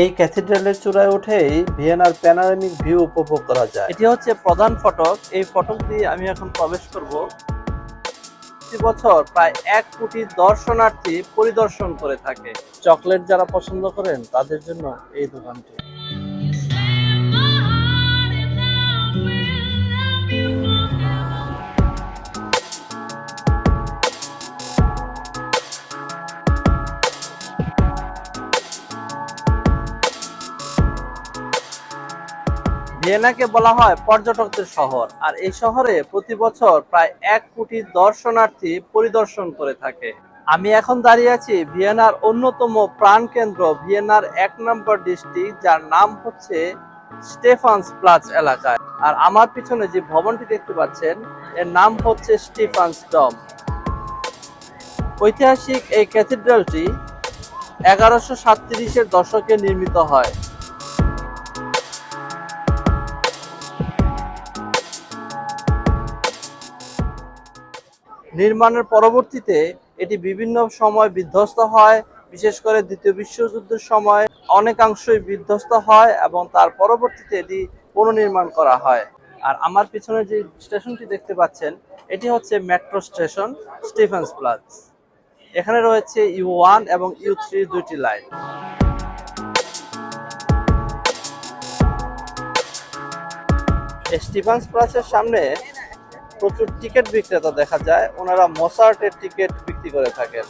এই ক্যাথিড্রালের চূড়ায় উঠেই ভিয়েনার প্যানারামিক ভিউ উপভোগ করা যায়। এটি হচ্ছে প্রধান ফটক। এই ফটক দিয়ে আমি এখন প্রবেশ করব। প্রতি বছর প্রায় এক কোটি দর্শনার্থী পরিদর্শন করে থাকে। চকলেট যারা পছন্দ করেন, তাদের জন্য এই দোকানটি। ভিয়েনাকে বলা হয় পর্যটকদের শহর। আর এই শহরে প্রতি বছর প্রায় এক কোটি দর্শনার্থী পরিদর্শন করে থাকে। আমি এখন দাঁড়িয়ে আছি ভিয়েনার অন্যতম প্রাণকেন্দ্র, ভিয়েনার এক নম্বর ডিস্ট্রিক্ট, যার নাম হচ্ছে স্টেফানস প্লাচ এলাকায়। আর আমার পিছনে যে ভবনটি দেখতে পাচ্ছেন, এর নাম হচ্ছে স্টিফানস ডম। ঐতিহাসিক এই ক্যাথিড্রালটি এগারোশো সাতত্রিশের দশকে নির্মিত হয়। নির্মাণের পরবর্তীতে এটি বিভিন্ন সময় বিধ্বস্ত হয়, বিশেষ করে দ্বিতীয় বিশ্বযুদ্ধের সময় অনেকাংশই বিধ্বস্ত হয় এবং তার পরবর্তীতে এটি পুনর্নির্মাণ করা হয়। আর আমার পিছনে যে স্টেশনটি দেখতে পাচ্ছেন, এটি হচ্ছে মেট্রো স্টেশন, স্টিফেন্স প্লাস এখানে রয়েছে ইউ ওয়ান এবং ইউ থ্রি দুইটি লাইন। স্টিফেন্স প্লাসের সামনে প্রচুর টিকিট বিক্রেতা দেখা যায়, ওনারা মসার্টের টিকিট বিক্রি করে থাকেন।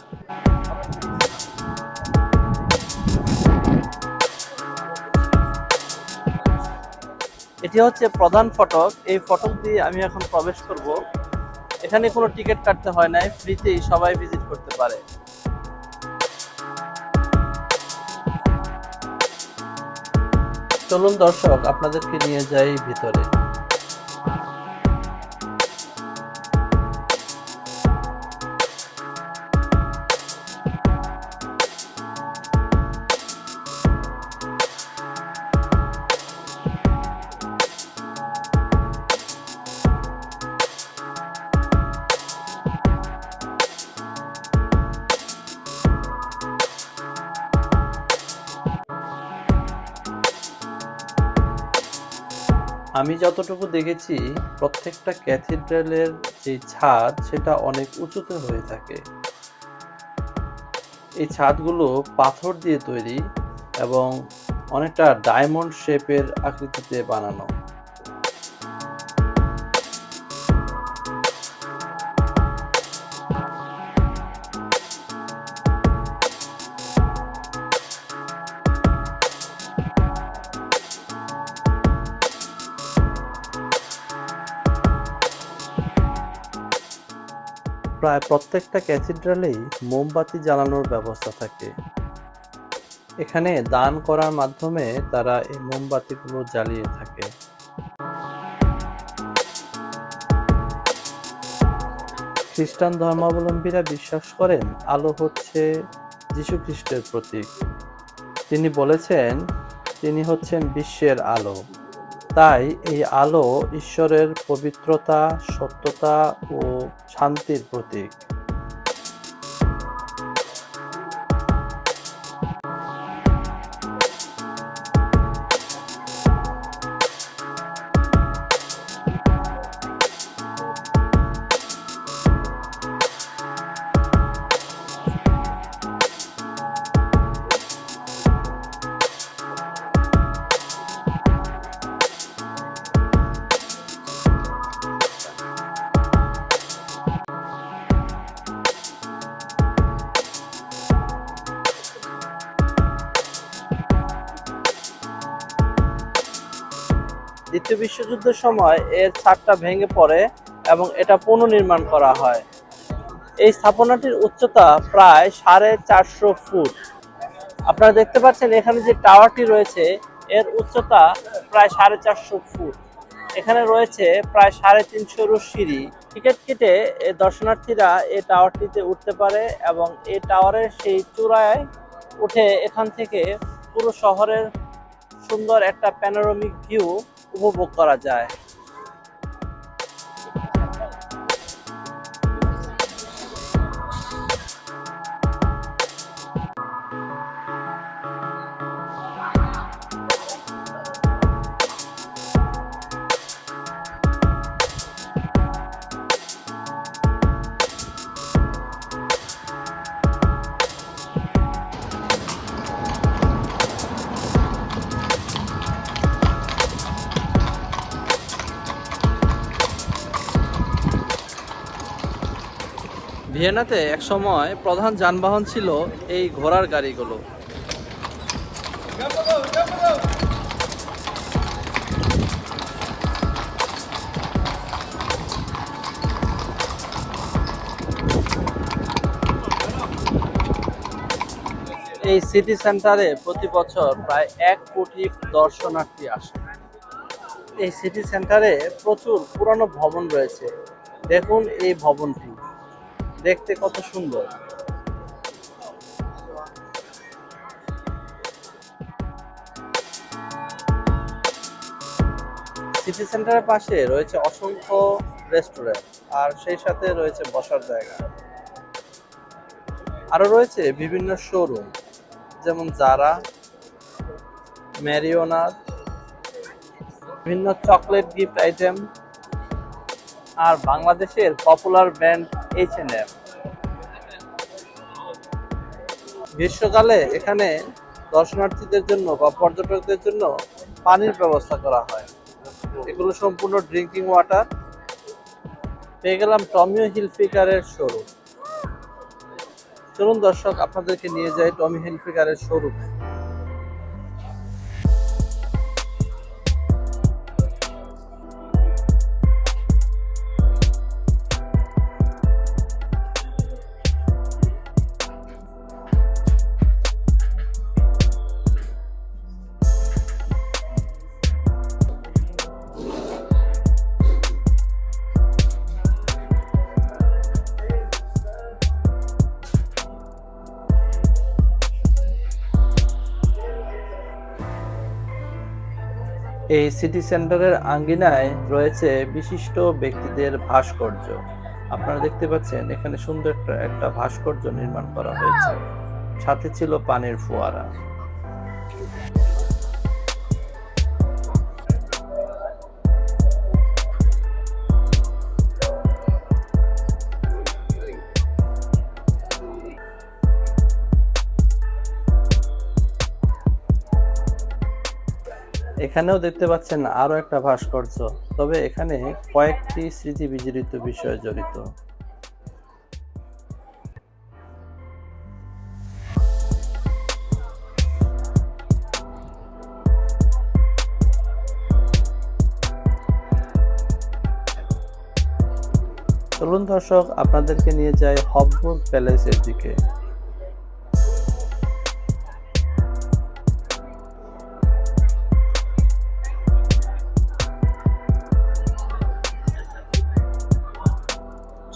এটি হচ্ছে প্রধান ফটক, এই ফটক দিয়ে আমি এখন প্রবেশ করব। এখানে কোনো টিকিট কাটতে হয় নাই ফ্রিতেই সবাই ভিজিট করতে পারে। চলুন দর্শক, আপনাদেরকে নিয়ে যাই ভিতরে। আমি যতটুকু দেখেছি, প্রত্যেকটা ক্যাথিড্রালের যে ছাদ, সেটা অনেক উঁচুতে হয়ে থাকে। এই ছাদগুলো পাথর দিয়ে তৈরি এবং অনেকটা ডায়মন্ড শেপের আকৃতিতে বানানো। প্রায় প্রত্যেকটা ক্যাথিড্রালেই মোমবাতি জ্বালানোর ব্যবস্থা থাকে। এখানে দান করার মাধ্যমে তারা এই মোমবাতিগুলো জ্বালিয়ে থাকে। খ্রিস্টান ধর্মাবলম্বীরা বিশ্বাস করেন আলো হচ্ছে যীশু খ্রিস্টের প্রতীক। তিনি বলেছেন, তিনি হচ্ছেন বিশ্বের আলো। তাই এই আলো ঈশ্বরের পবিত্রতা সত্যতা ও শান্তির প্রতীক। দ্বিতীয় বিশ্বযুদ্ধের সময় এর ছাদটা ভেঙে পড়ে এবং এটা পুনর্নির্মাণ করা হয়। এই স্থাপনাটির উচ্চতা প্রায় সাড়ে চারশো ফুট। আপনারা দেখতে পাচ্ছেন এখানে যে টাওয়ারটি রয়েছে, এর উচ্চতা প্রায় সাড়ে চারশো ফুট। এখানে রয়েছে প্রায় সাড়ে তিনশোর সিঁড়ি টিকিট কেটে দর্শনার্থীরা এই টাওয়ারটিতে উঠতে পারে এবং এই টাওয়ারের সেই চূড়ায় উঠে এখান থেকে পুরো শহরের সুন্দর একটা প্যানোরামিক ভিউ উপভোগ করা যায়। ভিয়েনাতে একসময় প্রধান যানবাহন ছিল এই ঘোড়ার গাড়িগুলো। এই সিটি সেন্টারে প্রতি বছর প্রায় এক কোটি দর্শনার্থী আসে। এই সিটি সেন্টারে প্রচুর পুরানো ভবন রয়েছে। দেখুন এই ভবনটি। দেখতে কত সুন্দর। সিটি সেন্টারের পাশে রয়েছে অসংখ্য রেস্টুরেন্ট আর সেই সাথে রয়েছে বসার জায়গা। আরও রয়েছে বিভিন্ন শোরুম যেমন জারা ম্যারিওনার বিভিন্ন চকলেট গিফট আইটেম আর বাংলাদেশের popular brand H N M গ্রীষ্মকালে এখানে দর্শনার্থীদের জন্য বা পর্যটকদের জন্য পানির ব্যবস্থা করা হয়। এগুলো সম্পূর্ণ ড্রিঙ্কিং ওয়াটার পেয়ে গেলাম টমিও হিলফিকারের শোরুম। চলুন দর্শক, আপনাদেরকে নিয়ে যাই টমি হিলফিকারের শোরুমে। এই সিটি সেন্টারের আঙ্গিনায় রয়েছে বিশিষ্ট ব্যক্তিদের ভাস্কর্য। আপনারা দেখতে পাচ্ছেন, এখানে সুন্দর একটা ভাস্কর্য নির্মাণ করা হয়েছে। সাথে ছিল পানির ফোয়ারা। এখানেও দেখতে পাচ্ছেন আরও একটা ভাস্কর্য, তবে এখানে কয়েকটি স্মৃতি বিজড়িত বিষয় জড়িত। চলুন দর্শক, আপনাদেরকে নিয়ে যায় হববুর্গ প্যালেসের দিকে।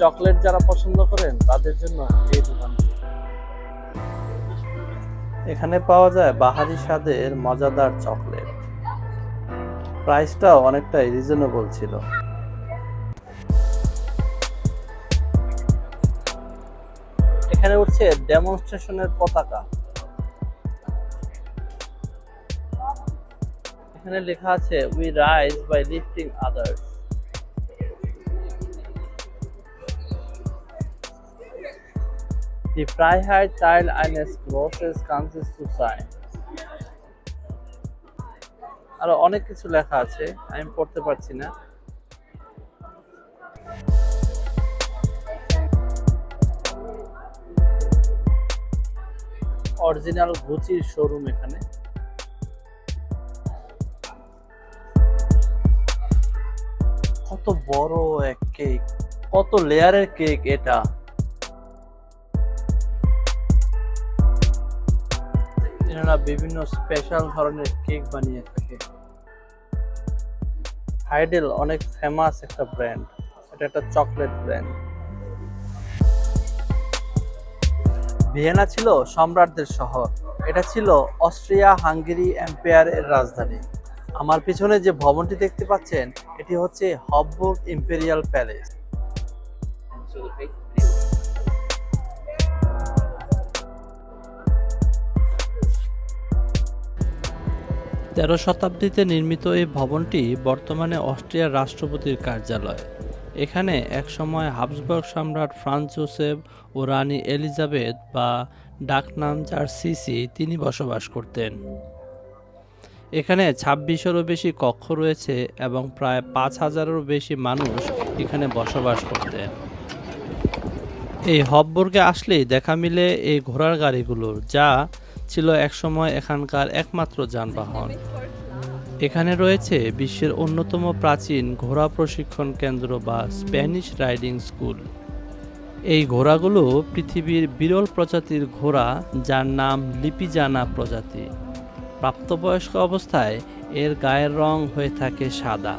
চকলেট যারা পছন্দ করেন, তাদের জন্য এই দোকানটি এখানে পাওয়া যায় বাহারি স্বাদের মজাদার চকলেট। প্রাইসটাও অনেকটাই রিজনেবল ছিল। এখানে উঠছে ডেমনস্ট্রেশনের পতাকা। এখানে লেখা আছে we rise by lifting others Die Freiheit, Teil eines großes Ganzes zu sein. আরও অনেক কিছু লেখা আছে, আমি পড়তে পারছি না। অরিজিনাল গুচির শোরুম এখানে। কত বড় এক কেক কত লেয়ারের কেক এটা। এনারা বিভিন্ন স্পেশাল ধরনের কেক বানিয়ে থাকে। হাইডেল অনেক ফেমাস একটা ব্র্যান্ড এটা একটা চকলেট ব্র্যান্ড ভিয়েনা ছিল সম্রাটদের শহর। এটা ছিল অস্ট্রিয়া, হাঙ্গেরি এম্পায়ারের রাজধানী। আমার পিছনে যে ভবনটি দেখতে পাচ্ছেন, এটি হচ্ছে হববুর্গ ইম্পেরিয়াল প্যালেস। তেরো শতাব্দীতে নির্মিত এই ভবনটি বর্তমানে অস্ট্রিয়ার রাষ্ট্রপতির কার্যালয়। এখানে একসময় হাবসবার্গ সম্রাট ফ্রান্স জোসেফ ও রানী এলিজাবেথ বা ডাকনাম যার সিসি তিনি বসবাস করতেন। এখানে ছাব্বিশেরও বেশি কক্ষ রয়েছে এবং প্রায় পাঁচ হাজারেরও বেশি মানুষ এখানে বসবাস করতেন। এই হববর্গে আসলেই দেখা মিলে এই ঘোড়ার গাড়িগুলোর, যা ছিল একসময় এখানকার একমাত্র যানবাহন। এখানে রয়েছে বিশ্বের অন্যতম প্রাচীন ঘোড়া প্রশিক্ষণ কেন্দ্র বা স্প্যানিশ রাইডিং স্কুল। এই ঘোড়াগুলো পৃথিবীর বিরল প্রজাতির ঘোড়া, যার নাম লিপিজানা প্রজাতি। প্রাপ্তবয়স্ক অবস্থায় এর গায়ের রং হয়ে থাকে সাদা,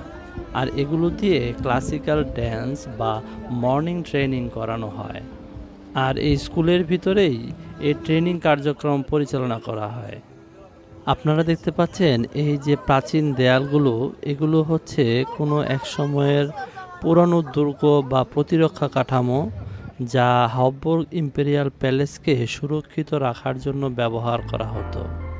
আর এগুলো দিয়ে ক্লাসিক্যাল ড্যান্স বা মর্নিং ট্রেনিং করানো হয়। আর এই স্কুলের ভিতরেই এই ট্রেনিং কার্যক্রম পরিচালনা করা হয়। আপনারা দেখতে পাচ্ছেন এই যে প্রাচীন দেয়ালগুলো, এগুলো হচ্ছে কোনো এক সময়ের পুরনো দুর্গ বা প্রতিরক্ষা কাঠামো যা হববর্গ ইম্পেরিয়াল প্যালেসকে সুরক্ষিত রাখার জন্য ব্যবহার করা হতো।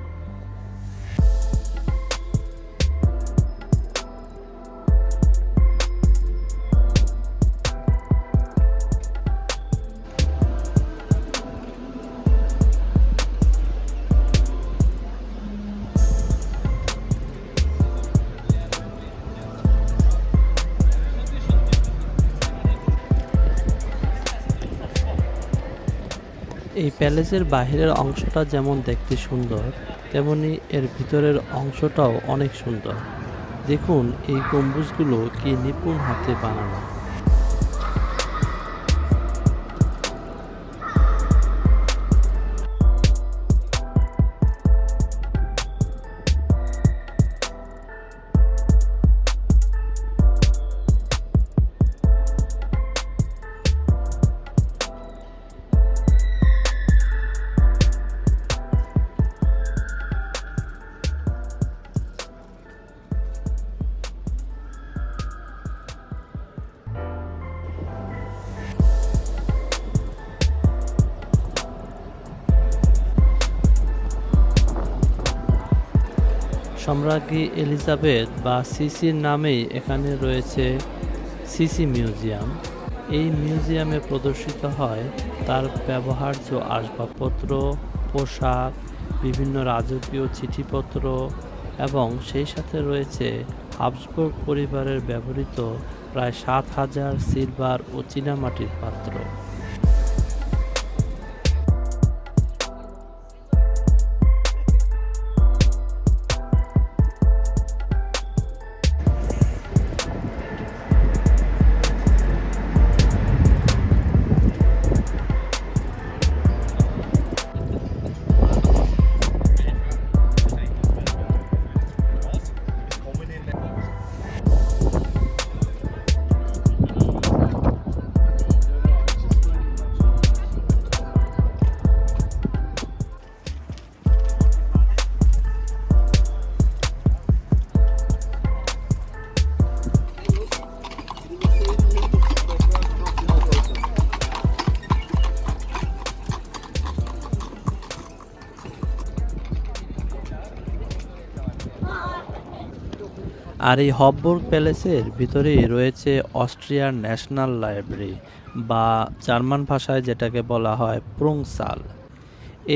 এই প্যালেসের বাহিরের অংশটা যেমন দেখতে সুন্দর, তেমনি এর ভিতরের অংশটাও অনেক সুন্দর। দেখুন, এই গম্বুজগুলো কি নিপুণ হাতে বানানো। সম্রাজ্ঞী এলিজাবেথ বা সিসির নামেই এখানে রয়েছে সিসি মিউজিয়াম। এই মিউজিয়ামে প্রদর্শিত হয় তার ব্যবহার্য আসবাবপত্র, পোশাক, বিভিন্ন রাজকীয় চিঠিপত্র এবং সেই সাথে রয়েছে হাবসবুর্গ পরিবারের ব্যবহৃত প্রায় সাত হাজার সিলভার ও চীনামাটির পাত্র। আর এই হববুর্গ প্যালেসের ভিতরেই রয়েছে অস্ট্রিয়ার ন্যাশনাল লাইব্রেরি, বা জার্মান ভাষায় যেটাকে বলা হয় প্রুংসাল।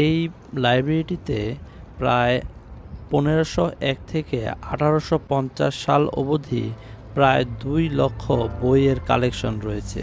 এই লাইব্রেরিটিতে প্রায় পনেরোশো এক থেকে আঠারোশো পঞ্চাশ সাল অবধি প্রায় দুই লক্ষ বইয়ের কালেকশন রয়েছে।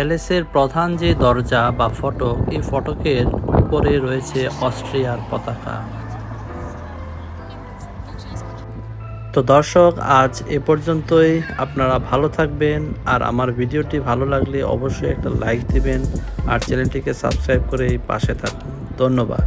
প্যালেসের প্রধান যে দরজা বা ফটক এই ফটকের উপরে রয়েছে অস্ট্রিয়ার পতাকা। তো দর্শক, আজ এ পর্যন্তই। আপনারা ভালো থাকবেন, আর আমার ভিডিওটি ভালো লাগলে অবশ্যই একটা লাইক দিবেন, আর চ্যানেলটিকে সাবস্ক্রাইব করে পাশে থাকুন। ধন্যবাদ।